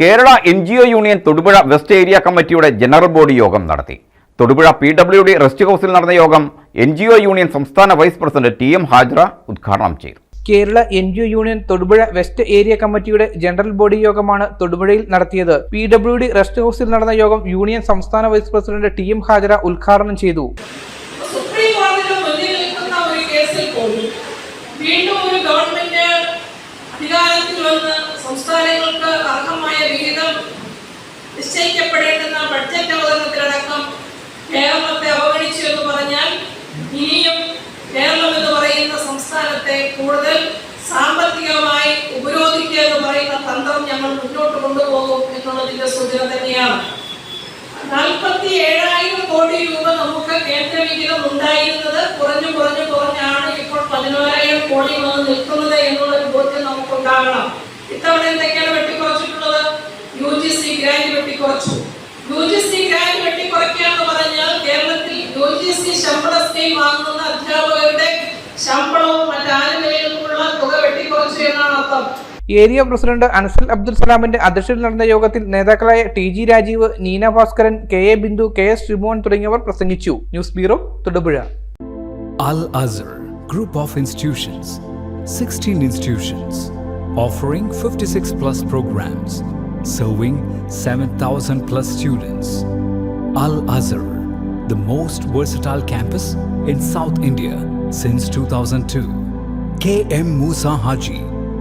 Kerala N G O union Thodupuzha west area കമ്മിറ്റിയുടെ general body യോഗം നടത്തി. Thodupuzha P W D rest ഹൗസിൽ നടന്ന യോഗം എൻ ജി ഒ യൂണിയൻ സംസ്ഥാന vice president T M Hajra ഉദ്ഘാടനം ചെയ്തു. Kerala N G O union Thodupuzha west area കമ്മിറ്റിയുടെ ജനറൽ ബോഡി യോഗമാണ് തൊടുപുഴയിൽ നടത്തിയത്. പി ഡബ്ല്യു ഡി റെസ്റ്റ് ഹൗസിൽ നടന്ന യോഗം യൂണിയൻ സംസ്ഥാന vice president T M Hajara ഉദ്ഘാടനം ചെയ്തു. സുപ്രീം കോടതിയുടെ മുന്നിൽ നിൽക്കുന്ന ഒരു കേസിൽ പോലും വീണ്ടും ഒരു ഗവൺമെന്റ് അധികാരത്തിൽ വന്ന് സംസ്ഥാനങ്ങൾക്ക് അർഹമായ വിഹിതം നിശ്ചയിക്കപ്പെടേണ്ടുന്ന ബഡ്ജറ്റ് അവതരണത്തിലടക്കം കേരളത്തെ അവഗണിച്ചു എന്ന് പറഞ്ഞാൽ ഇനിയും കേരളം എന്ന് പറയുന്ന സംസ്ഥാനത്തെ കൂടുതൽ സാമ്പത്തികമായി ഉപരോധിക്കുക എന്ന് പറയുന്ന തന്ത്രം ഞങ്ങൾ മുന്നോട്ട് കൊണ്ടുപോകും എന്നുള്ളതിന്റെ സൂചന തന്നെയാണ്. നാൽപ്പത്തി ഏഴായിരം കോടി രൂപ നമുക്ക് കേന്ദ്ര വിഹിതം ഉണ്ടായിരുന്നത് കുറഞ്ഞു കുറഞ്ഞു കുറഞ്ഞാണ് ഇപ്പോൾ പതിനോരായിരം കോടി വന്ന് നിൽക്കുന്നത് എന്നുള്ളൊരു ബോധ്യം നമുക്കുണ്ടാകണം. ഇത്തവണ എന്തൊക്കെയാണ് വെട്ടിക്കുറച്ചിട്ടുള്ളത്? യു ജി സി ഗ്രാൻഡ് വെട്ടിക്കുറച്ചു. യു ജി സി ഗ്രാൻഡ് വെട്ടിക്കുറയ്ക്കുക എന്ന് പറഞ്ഞാൽ കേരളത്തിൽ യു ജി സി ശമ്പള സ്കീം വാങ്ങുന്ന അധ്യാപകരുടെ ശമ്പളവും മറ്റാനുകൂല്യങ്ങൾക്കുള്ള തുക വെട്ടിക്കുറച്ചു എന്നാണ് അർത്ഥം. ഏരിയ പ്രസിഡന്റ് അൻസൽ അബ്ദുൽ സലാമിന്റെ അധ്യക്ഷതയിൽ നടന്ന യോഗത്തിൽ നേതാക്കളായ T G Rajeev Neena Bhaskaran K A Bindu K S Sreemon തുടങ്ങിയവർ പ്രസംഗിച്ചു. News bureau Thodupuzha. Al Azhar group of institutions sixteen institutions offering fifty six plus programmes serving seven thousand plus students Al Azhar the most versatile campus in South India since two thousand two K M Moosa Haji